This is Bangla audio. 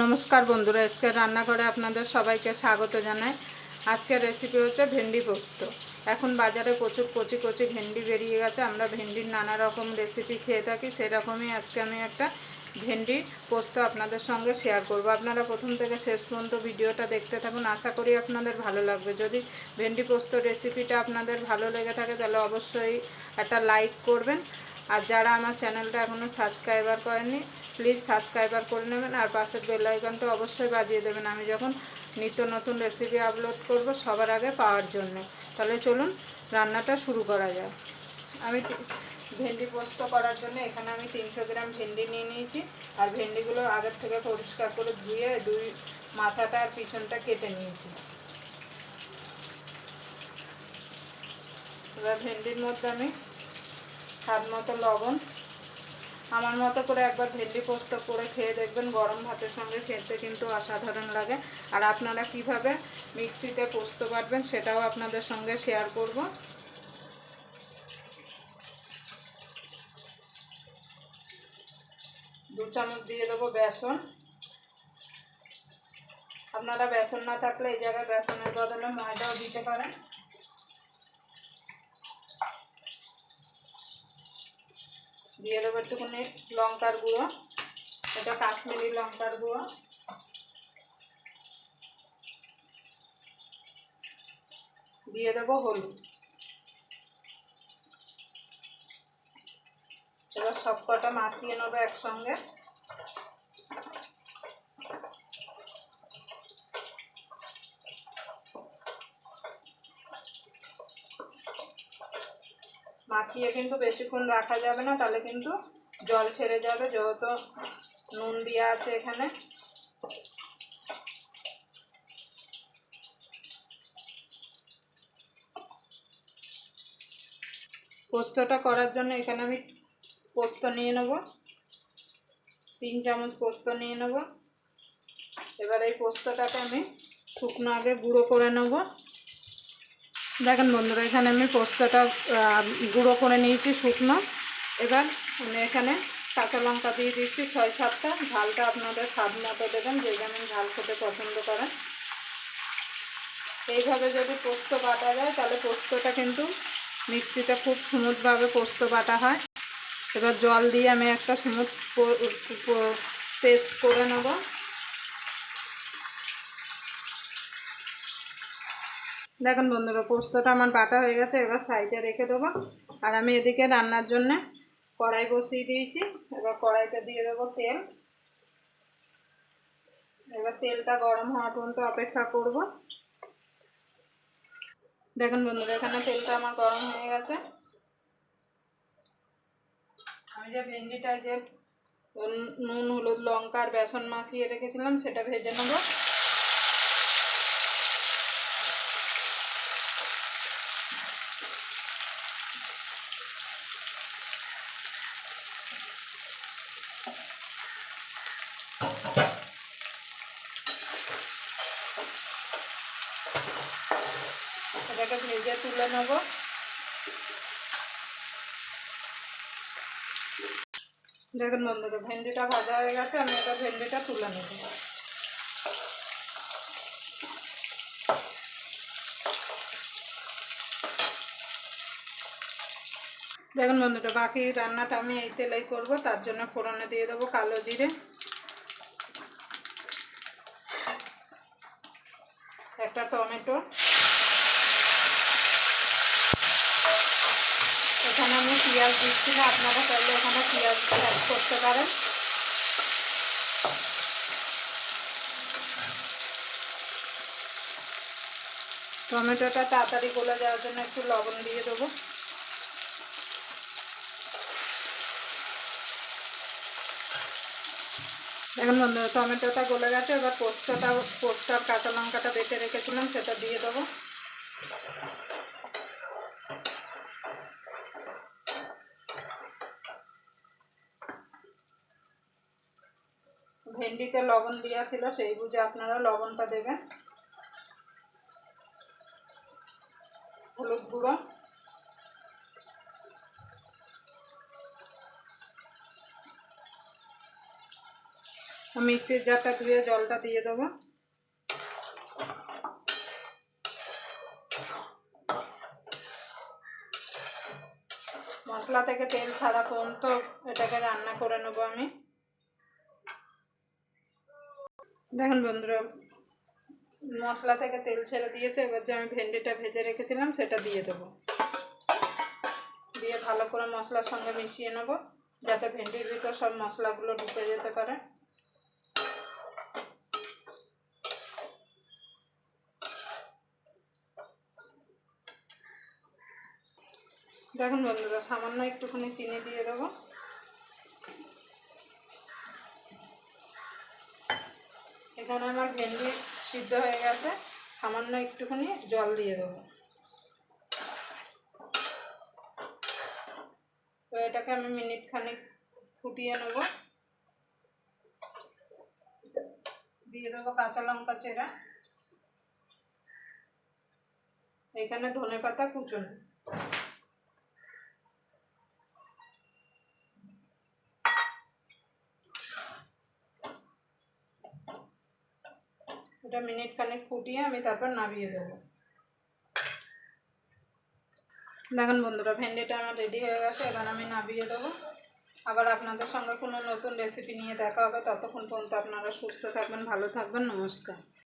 নমস্কার বন্ধুরা আজকে রান্নাঘরে আপনাদের সবাইকে স্বাগত জানাই। আজকের রেসিপি হচ্ছে ভেন্ডি পোস্ত। এখন বাজারে প্রচুর কচি কচি ভেন্ডি বেরিয়ে গেছে। আমরা ভেন্ডির নানা রকম রেসিপি খেয়ে থাকি, সেরকমই আজকে আমি একটা ভেন্ডি পোস্ত আপনাদের সঙ্গে শেয়ার করব। আপনারা প্রথম থেকে শেষ পর্যন্ত ভিডিওটা দেখতে থাকুন। আশা করি আপনাদের ভালো লাগবে। যদি ভেন্ডি পোস্ত রেসিপিটা আপনাদের ভালো লেগে থাকে, তাহলে অবশ্যই একটা লাইক করবেন। আর যারা আমার চ্যানেলটা এখনও সাবস্ক্রাইবার করেননি প্লিজ সাবস্ক্রাইবার করে নেবেন, আর পাশের বেল আইকনটা অবশ্যই বাজিয়ে দেবেন। আমি যখন নিত্য নতুন রেসিপি আপলোড করব সবার আগে পাওয়ার জন্য। তাহলে চলুন রান্নাটা শুরু করা যায় আমি ভেন্ডি পোস্ত করার জন্য এখানে আমি তিনশো গ্রাম ভেন্ডি নিয়ে নিয়েছি। আর ভেন্ডিগুলো আগের থেকে পরিষ্কার করে ধুয়ে দুই মাথাটা আর পিছনটা কেটে নিয়েছি। এবার ভেন্ডির মধ্যে আমি স্বাদ মতো লবণ আমার মতো করে একবার ভেন্ডি পোস্ত করে খেয়ে দেখবেন গরম ভাতের সঙ্গে খেতে কিন্তু অসাধারণ লাগে। আর আপনারা কীভাবে মিক্সিতে পোস্ত বাটবেন সেটাও আপনাদের সঙ্গে শেয়ার করব। দু চামচ দিয়ে দেবো বেসন। আপনারা বেসন না থাকলে এই জায়গায় বেসনের বদলে ময়দাও দিতে পারেন। দিয়ে দেবো একটুখানি লঙ্কার গুঁড়ো এটা কাশ্মীরি লঙ্কার গুঁড়ো। দিয়ে দেবো হলুদ। এবার সবকটা মাখিয়ে নেব একসঙ্গে। মাখিয়ে কিন্তু বেশিক্ষণ রাখা যাবে না, তাহলে কিন্তু জল ছেড়ে যাবে যেহেতু নুন দেওয়া আছে এখানে। পোস্তটা করার জন্য এখানে আমি পোস্ত নিয়ে নেব। তিন চামচ পোস্ত নিয়ে নেব। এবার এই পোস্তটাকে আমি শুকনো আগে গুঁড়ো করে নেব। দেখেন বন্ধুরা, এখানে আমি পোস্তটা গুঁড়ো করে নিয়েছি শুকনো। এবার আমি এখানে কাঁচা লঙ্কা দিয়ে দিচ্ছি ছয় সাতটা। ঝালটা আপনাদের স্বাদ মতো দেবেন, যে যেমন ঝাল খেতে পছন্দ করেন। এইভাবে যদি পোস্ত বাটা যায়, তাহলে পোস্তটা কিন্তু মিক্সিতে খুব স্মুথভাবে পোস্ত বাটা হয়। এবার জল দিয়ে আমি একটা স্মুথ পেস্ট করে নেব। দেখুন বন্ধুরা, পোস্তটা আমার বাটা হয়ে গেছে, এবার সাইডে রেখে দেবো। আর আমি এদিকে রান্নার জন্যে কড়াই বসিয়ে দিয়েছি। এবার কড়াইতে দিয়ে দেবো তেল। এবার তেলটা গরম হওয়া পর্যন্ত অপেক্ষা করব। দেখুন বন্ধুরা, এখানে তেলটা আমার গরম হয়ে গেছে। আমি যে ভেন্ডিটা যে নুন, হলুদ, লঙ্কা আর বেসন মাখিয়ে রেখেছিলাম, সেটা ভেজে নেব। এটাকে ভেজে তুলে নেব। দেখুন বন্ধুরা, ভেন্ডিটা ভাজা হয়ে গেছে, আমি এটা ভেন্ডিটা তুলে নেব। দেখুন বন্ধুরা, বাকি রান্নাটা আমি এই তেলেই করব, তার জন্য ফোড়নে দিয়ে দেবো কালো জিরে। একটা টমেটো এখানে আমি পেঁয়াজ দিচ্ছি না আপনারা চাইলে এখানে পেঁয়াজ অ্যাড করতে পারেন। টমেটোটা তাড়াতাড়ি গলে যাওয়ার জন্য একটু লবণ দিয়ে দেবো। এখন টমেটোটা গলে গেছে, এবার পোস্তটা পোস্ত আর কাঁচা লঙ্কাটা বেটে রেখেছিলাম, সেটা দিয়ে দেবো। ভেন্ডিতে লবণ দেওয়া ছিল সেই বুঝে আপনারা লবণটা দেবেন। হলুদ গুঁড়ো। মিক্সির জারটা ধুয়ে জলটা দিয়ে দেবো। মশলা থেকে তেল ছাড়া পর্যন্ত এটাকে রান্না করে নেব আমি। দেখুন বন্ধুরা, মশলা থেকে তেল ছেড়ে দিয়েছে, এবার যে আমি ভেন্ডিটা ভেজে রেখেছিলাম সেটা দিয়ে দেবো। দিয়ে ভালো করে মশলার সঙ্গে মিশিয়ে নেব, যাতে ভেন্ডির ভিতর সব মশলাগুলো ঢুকে যেতে পারে। দেখুন বন্ধুরা, সামান্য একটুখানি চিনি দিয়ে দেবো। এখানে আমার ভেন্ডি সিদ্ধ হয়ে গেছে। সামান্য একটুখানি জল দিয়ে দেবো। তো এটাকে আমি মিনিট খানিক ফুটিয়ে নেব। দিয়ে দেবো কাঁচা লঙ্কা চেরা। এখানে ধনে পাতা কুচুন। এটা মিনিট খানেক ফুটিয়ে আমি তারপর নামিয়ে দেবো। দেখুন বন্ধুরা, ভেন্ডিটা আমার রেডি হয়ে গেছে, এবার আমি নামিয়ে দেবো। আবার আপনাদের সঙ্গে কোনো নতুন রেসিপি নিয়ে দেখা হবে। ততক্ষণ পর্যন্ত আপনারা সুস্থ থাকবেন, ভালো থাকবেন, নমস্কার।